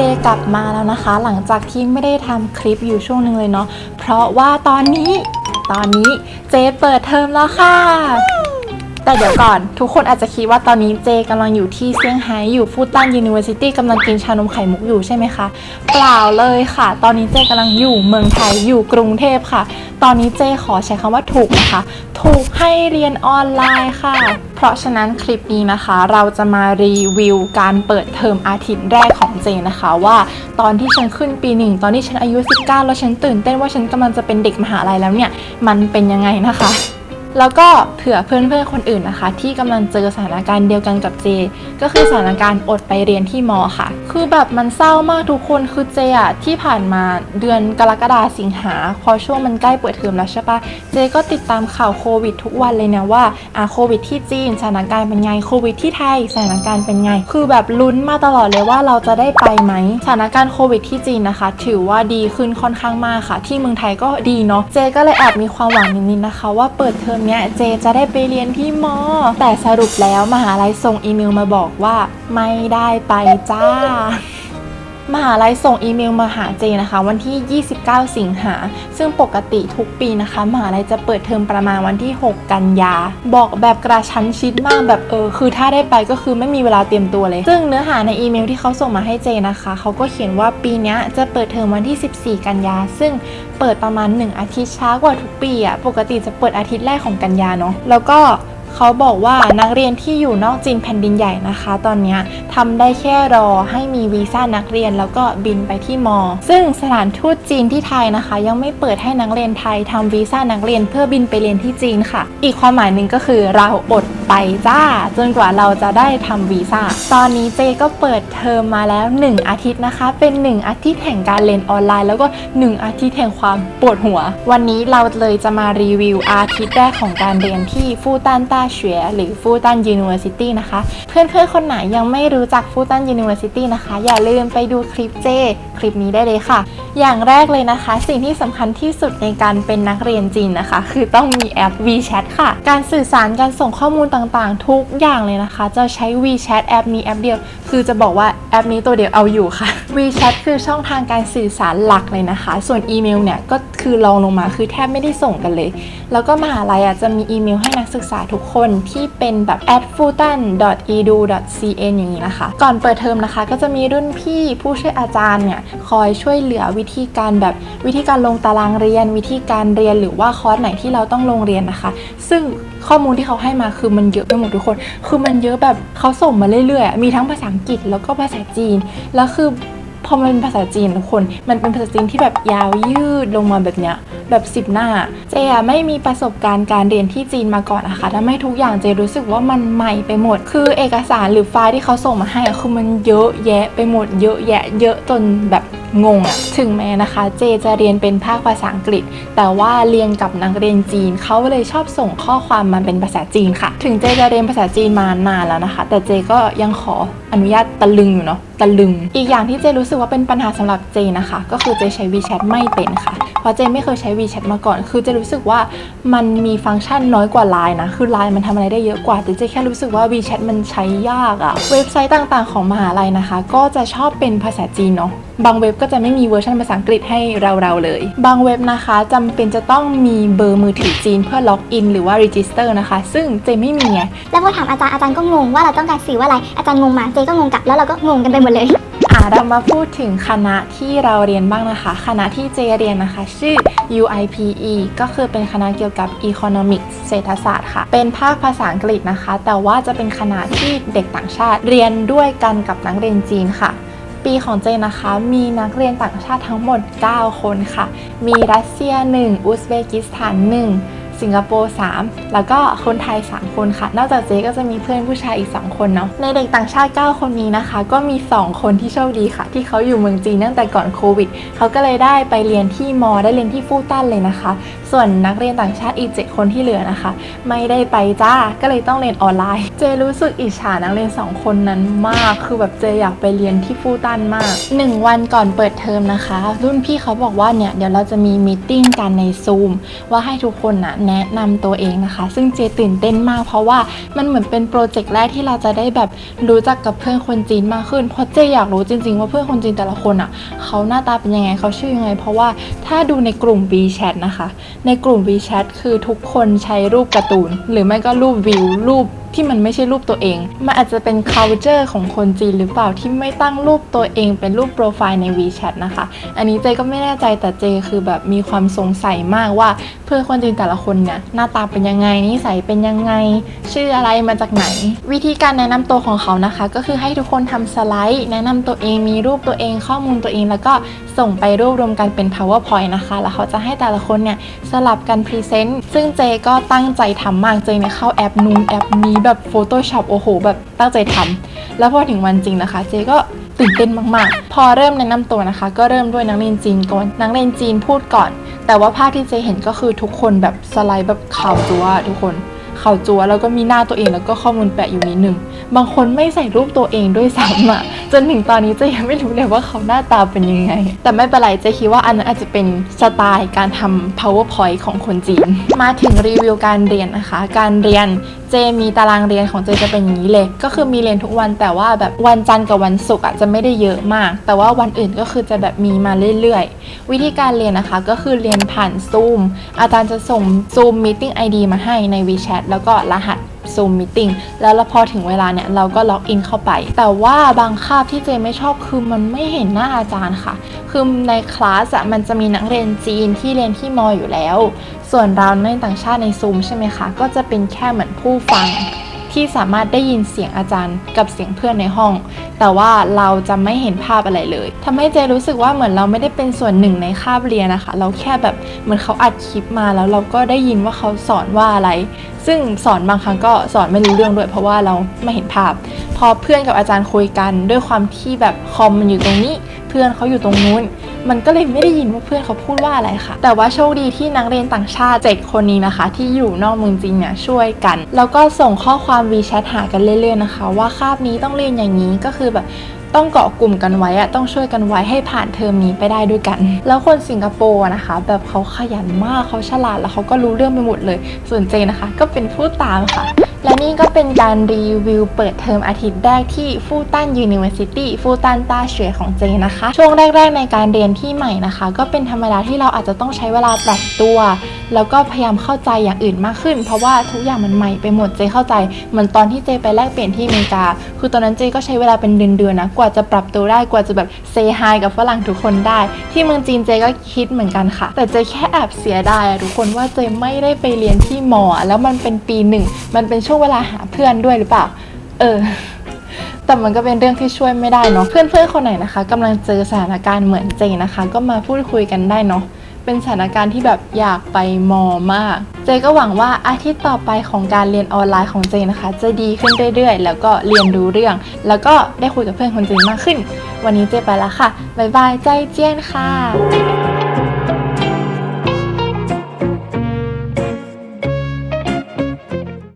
เจกลับมาแล้วนะคะ หลังจากที่ไม่ได้ทำคลิปอยู่ช่วงหนึ่งเลยเนาะเพราะว่าตอนนี้ตอนนี้เจเปิดเทอมแล้วค่ะ แต่เดี๋ยวก่อน ทุกคนอาจจะคิดว่าตอนนี้เจกำลังอยู่ที่เซี่ยงไฮ้อยู่ฟูตันยูนิเวอร์ซิตี้กำลังกินชานมไข่มุกอยู่ใช่ไหมคะ เปล่าเลยค่ะ ตอนนี้เจกำลังอยู่เมืองไทยอยู่กรุงเทพค่ะ ตอนนี้เจขอใช้คำว่าถูกนะคะ ถูกให้เรียนออนไลน์ค่ะ เพราะฉะนั้นคลิปนี้นะคะ เราจะมารีวิวการเปิดเทอมอาทิตย์แรกของเจนะคะว่าตอนที่ฉันขึ้นปีหนึ่งตอนที่ฉันอายุ 19 แล้วฉันตื่นเต้นว่าฉันกำลังจะเป็นเด็กมหาลัยแล้วเนี่ยมันเป็นยังไงนะคะ แล้วก็เผื่อเพื่อนๆคนอื่นนะคะ ที่กำลังเจอสถานการณ์เดียวกันกับเจ ก็คือสถานการณ์อดไปเรียนที่มอค่ะ คือแบบมันเศร้ามากทุกคนคือเจอะที่ผ่านมาเดือนกรกฎาสิงหา พอช่วงมันใกล้เปิดเทอมแล้วใช่ปะเจก็ติดตามข่าวโควิด ทุกวันเลยนะว่าอะโควิดที่จีนสถานการณ์เป็นไงโควิดที่ไทยสถานการณ์เป็นไง คือแบบลุ้นมาตลอดเลยว่าเราจะได้ไปไหมสถานการณ์โควิดที่จีนนะคะ ถือว่าดีขึ้นค่อนข้างมากค่ะ ที่เมืองไทยก็ดีเนาะเจก็เลยแอบมีความหวังนิดๆนะคะ ว่าเปิดเทอมเนี้ยเจจะได้ไปเรียนที่มอ แต่สรุปแล้วมหาลัยส่งอีเมลมาบอกว่าไม่ได้ไปจ้า มหาลัยส่งอีเมลมาหาเจนะคะ วันที่ 29 สิงหา ซึ่งปกติทุกปีนะคะ มหาลัยจะเปิดเทอมประมาณวันที่ 6 กันยา บอกแบบกระชั้นชิดมากแบบเออ คือถ้าได้ไปก็คือไม่มีเวลาเตรียมตัวเลย ซึ่งเนื้อหาในอีเมลที่เขาส่งมาให้เจนะคะ เขาก็เขียนว่าปีนี้จะเปิดเทอมวันที่ 14 กันยา ซึ่งเปิดประมาณ 1 อาทิตย์ช้ากว่าทุกปีอะปกติจะเปิดอาทิตย์แรกของกันยาเนาะแล้วก็ เขาบอกว่านักเรียนที่อยู่นอกจีนแผ่นดินใหญ่นะคะ ตอนนี้ทำได้แค่รอให้มีวีซ่านักเรียนแล้วก็บินไปที่มอ ซึ่งสถานทูตจีนที่ไทยนะคะ ยังไม่เปิดให้นักเรียนไทยทำวีซ่านักเรียนเพื่อบินไปเรียนที่จีนค่ะ อีกความหมายหนึ่งก็คือเราอดไปจ้า จนกว่าเราจะได้ทำวีซ่า ตอนนี้เจก็เปิดเทอมมาแล้ว 1 อาทิตย์นะคะ เป็น 1 อาทิตย์แห่งการเรียนออนไลน์ แล้วก็ 1 อาทิตย์แห่งความปวดหัว วันนี้เราเลยจะมารีวิวอาทิตย์แรกของการเรียนที่ฟูตันต้าเฉวยหรือฟูตันยูนิเวอร์ซิตี้นะคะ เพื่อนๆคนไหนยังไม่รู้จักฟูตันยูนิเวอร์ซิตี้นะคะ อย่าลืมไปดูคลิปเจคลิปนี้ได้เลยค่ะ อย่างแรกเลยนะคะ สิ่งที่สำคัญที่สุดในการเป็นนักเรียนจีนนะคะ คือต้องมีแอป WeChat ค่ะ การสื่อสารการส่งข้อมูลต่างๆ ทุกอย่างเลยนะคะ จะใช้ WeChat แอปนี้แอปเดียว คือจะบอกว่าแอปนี้ตัวเดียวเอาอยู่ค่ะ WeChat คือช่องทางการสื่อสารหลักเลยนะคะ ส่วนอีเมลเนี่ยก็คือลองลงมาคือแทบไม่ได้ส่งกันเลย แล้วก็มหาลัยอะจะมีอีเมลให้นักศึกษาทุกคนที่เป็นแบบ at futan edu cn อย่างนี้นะคะ ก่อนเปิดเทอมนะคะก็จะมีรุ่นพี่ผู้ช่วยอาจารย์เนี่ยคอยช่วยเหลือวิธีการแบบวิธีการลงตารางเรียน วิธีการเรียนหรือว่าคอร์สไหนที่เราต้องลงเรียนนะคะ ซึ่งข้อมูลที่เขาให้มาคือมันเยอะไปหมดทุกคน คือมันเยอะแบบเขาส่งมาเรื่อยๆ มีทั้งภาษาอังกฤษแล้วก็ภาษาจีน แล้วคือ พอมันเป็นภาษาจีนทุกคน มันเป็นภาษาจีนที่แบบยาวยืดลงมาแบบเนี้ยแบบสิบหน้า เจอะไม่มีประสบการณ์การเรียนที่จีนมาก่อนนะคะทำให้ทุกอย่างเจรู้สึกว่ามันใหม่ไปหมด คือเอกสารหรือไฟล์ที่เขาส่งมาให้อะคือมันเยอะแยะไปหมดเยอะแยะ เยอะจนแบบงงอะถึงแม้นะคะ เจจะเรียนเป็นภาคภาษาอังกฤษ แต่ว่าเรียนกับนักเรียนจีนเขาเลยชอบส่งข้อความมาเป็นภาษาจีนค่ะ ถึงเจจะเรียนภาษาจีนมานานแล้วนะคะ แต่เจก็ยังขออนุญาตตะลึงอยู่เนาะ ตะลึง อีกอย่างที่เจรู้สึกว่าเป็นปัญหาสำหรับเจนะคะ ก็คือเจใช้ WeChat ไม่เป็นค่ะ ราะเจไม่เคยใช้ WeChat มาก่อน คือเจรู้สึกว่ามันมีฟังก์ชันน้อยกว่า Line นะ คือ Line มันทำอะไรได้เยอะกว่า แต่เจแค่รู้สึกว่า WeChat มันใช้ยากอะเว็บไซต์ต่างๆ ของมหาลัยนะคะ ก็จะชอบเป็นภาษาจีนเนาะบางเว็บก็จะไม่มีเวอร์ชันภาษาอังกฤษให้เราๆเลย บางเว็บนะคะจำเป็นจะต้องมีเบอร์มือถือจีนเพื่อล็อกอินหรือว่า register นะคะ ซึ่งเจไม่มีไงแล้วพอถามอาจารย์อาจารย์ก็งงว่าเราต้องการสื่อว่าอะไรอาจารย์งงมาเจก็งงกลับแล้วเราก็งงกันไปหมดเลยะเรามาพูดถึงคณะที่เราเรียนบ้างนะคะ คณะที่เจเรียนนะคะ ชื่อ UIPE ก็คือเป็นคณะเกี่ยวกับ Economics เศรษฐศาสตร์ค่ะ เป็นภาคภาษาอังกฤษนะคะ แต่ว่าจะเป็นคณะที่เด็กต่างชาติเรียนด้วยกันกับนักเรียนจีนค่ะ ปีของเจนะคะมีนักเรียนต่างชาติทั้งหมด 9 คนค่ะ มีรัสเซีย 1 อุซเบกิสถาน 1 สิงคโปร์3แล้วก็คนไทย 3 คนค่ะ นอกจากเจก็จะมีเพื่อนผู้ชายอีก 2 คนเนาะในเด็กต่างชาติ 9 คนนี้นะคะ ก็มี 2 คนที่โชคดีค่ะ ที่เขาอยู่เมืองจีนตั้งแต่ก่อนโควิดเขาก็เลยได้ไปเรียนที่มอได้เรียนที่ฟูตันเลยนะคะ ส่วนนักเรียนต่างชาติอีก 7 คนที่เหลือนะคะ ไม่ได้ไปจ้าก็เลยต้องเรียนออนไลน์ เจรู้สึกอิจฉานักเรียน 2 คนนั้นมาก คือแบบเจอยากไปเรียนที่ฟูตันมาก 1 วันก่อนเปิดเทอมนะคะ รุ่นพี่เขาบอกว่าเนี่ยเดี๋ยวเราจะมีมีติ้งกันในซูมว่าให้ทุกคนนะแนะนำตัวเองนะคะ ซึ่งเจตื่นเต้นมากเพราะว่ามันเหมือนเป็นโปรเจกต์แรกที่เราจะได้แบบรู้จักกับเพื่อนคนจีนมากขึ้น เพราะเจอยากรู้จริง ๆ ว่าเพื่อนคนจีนแต่ละคนอะเขาหน้าตาเป็นยังไงเขาชื่อยังไง เพราะว่าถ้าดูในกลุ่ม WeChat นะคะ ในกลุ่ม WeChat คือทุกคนใช้รูปการ์ตูน หรือไม่ก็รูปวิวรูปที่มันไม่ใช่รูปตัวเอง มันอาจจะเป็น culture ของคนจีนหรือเปล่าที่ไม่ตั้งรูปตัวเองเป็นรูปโปรไฟล์ใน WeChat นะคะ อันนี้เจก็ไม่แน่ใจแต่เจคือแบบมีความสงสัยมากว่า เพื่อนคนจีนแต่ละคนเนี่ยหน้าตาเป็นยังไงนิสัยเป็นยังไง ชื่ออะไรมาจากไหน วิธีการแนะนำตัวของเขานะคะ ก็คือให้ทุกคนทำสไลด์ แนะนำตัวเองมีรูปตัวเองข้อมูลตัวเอง แล้วก็ส่งไปรวบรวมกันเป็น powerpoint นะคะ แล้วเขาจะให้แต่ละคนเนี่ยสลับกันพรีเซนต์ซึ่งเจก็ตั้งใจทำมากเจเนี่ยเข้าแอปนูนแอปนี้แบบ Photoshop โอ้โห แบบตั้งใจทำแล้วพอถึงวันจริงนะคะ เจก็ตื่นเต้นมาก ๆ พอเริ่มแนะนำตัวนะคะ ก็เริ่มด้วยนักเรียนจีนก่อน นักเรียนจีนพูดก่อน แต่ว่าภาพที่เจเห็นก็คือทุกคนแบบสไลด์แบบข่าวจัวทุกคนข่าวจัวแล้วก็มีหน้าตัวเองแล้วก็ข้อมูลแปะอยู่นิดนึง บางคนไม่ใส่รูปตัวเองด้วยซ้ำอะจนถึงตอนนี้เจยังไม่รู้เลยว่าเขาหน้าตาเป็นยังไง แต่ไม่เป็นไรเจคิดว่าอันนั้นอาจจะเป็นสไตล์การทำ powerpoint ของคนจีน มาถึงรีวิวการเรียนนะคะ การเรียนเจมีตารางเรียนของเจจะเป็นอย่างนี้เลย ก็คือมีเรียนทุกวันแต่ว่าแบบวันจันทร์กับวันศุกร์อะจะไม่ได้เยอะมาก แต่ว่าวันอื่นก็คือจะแบบมีมาเรื่อยๆ วิธีการเรียนนะคะก็คือเรียนผ่านซูมอาจารย์จะส่ง Zoom Meeting ID มาให้ใน WeChat แล้วก็รหัส Zoom Meeting แล้วพอถึงเวลาเนี่ยเราก็ล็อกอินเข้าไป แต่ว่าบางคาบที่เจไม่ชอบคือมันไม่เห็นหน้าอาจารย์ค่ะ คือในคลาสอะมันจะมีนักเรียนจีนที่เรียนที่มออยู่แล้ว ส่วนเราในต่างชาติในซูมใช่ไหมคะ ก็จะเป็นแค่เหมือนผู้ฟัง ที่สามารถได้ยินเสียงอาจารย์กับเสียงเพื่อนในห้อง แต่ว่าเราจะไม่เห็นภาพอะไรเลยทำให้เจรู้สึกว่าเหมือนเราไม่ได้เป็นส่วนหนึ่งในคาบเรียนนะคะ เราแค่แบบเหมือนเขาอัดคลิปมาแล้วเราก็ได้ยินว่าเขาสอนว่าอะไร ซึ่งสอนบางครั้งก็สอนไม่รู้เรื่องด้วย เพราะว่าเราไม่เห็นภาพ พอเพื่อนกับอาจารย์คุยกันด้วยความที่แบบคอมมันอยู่ตรงนี้ เพื่อนเขาอยู่ตรงนู้น มันก็เลยไม่ได้ยินว่าเพื่อนเขาพูดว่าอะไรค่ะ แต่ว่าโชคดีที่นักเรียนต่างชาติเจ็ดคนนี้นะคะ ที่อยู่นอกเมืองจีนเนี่ยช่วยกัน แล้วก็ส่งข้อความ WeChat หากันเรื่อยๆนะคะ ว่าคาบนี้ต้องเรียนอย่างนี้ก็คือแบบต้องเกาะกลุ่มกันไว้อะต้องช่วยกันไว้ให้ผ่านเทอมนี้ไปได้ด้วยกัน แล้วคนสิงคโปร์นะคะ แบบเขาขยันมากเขาฉลาดแล้วเขาก็รู้เรื่องไปหมดเลย ส่วนเจนะคะ ก็เป็นผู้ตามค่ะ และนี่ก็เป็นการรีวิวเปิดเทอมอาทิตย์แรกที่ฟูตันยูนิเวอร์ซิตี้ฟูตันต้าเฉวยของเจนะคะ ช่วงแรก ๆ ในการเรียนที่ใหม่นะคะ ก็เป็นธรรมดาที่เราอาจจะต้องใช้เวลาปรับตัว แล้วก็พยายามเข้าใจอย่างอื่นมากขึ้น เพราะว่าทุกอย่างมันใหม่ไปหมดเจเข้าใจเหมือนตอนที่เจไปแลกเปลี่ยนที่อเมริกา คือตอนนั้นเจก็ใช้เวลาเป็นเดือนๆนะกว่าจะปรับตัวได้กว่าจะแบบเซฮายกับฝรั่งทุกคนได้ ที่เมืองจีนเจก็คิดเหมือนกันค่ะ แต่เจแค่แอบเสียดายอะทุกคนว่าเจไม่ได้ไปเรียนที่มอ แล้วมันเป็นปีหนึ่งมันเป็นช่วงเวลาหาเพื่อนด้วยหรือเปล่า เออแต่มันก็เป็นเรื่องที่ช่วยไม่ได้เนาะเพื่อนๆคนไหนนะคะกำลังเจอสถานการณ์เหมือนเจนะคะ ก็มาพูดคุยกันได้เนาะ เป็นสถานการณ์ที่แบบอยากไปมอมาก เจก็หวังว่าอาทิตย์ต่อไปของการเรียนออนไลน์ของเจนะคะ จะดีขึ้นเรื่อยๆ แล้วก็เรียนรู้เรื่อง แล้วก็ได้คุยกับเพื่อนคนจีนมากขึ้น วันนี้เจไปแล้วค่ะ บ๊ายบายใจเจี้ยนค่ะ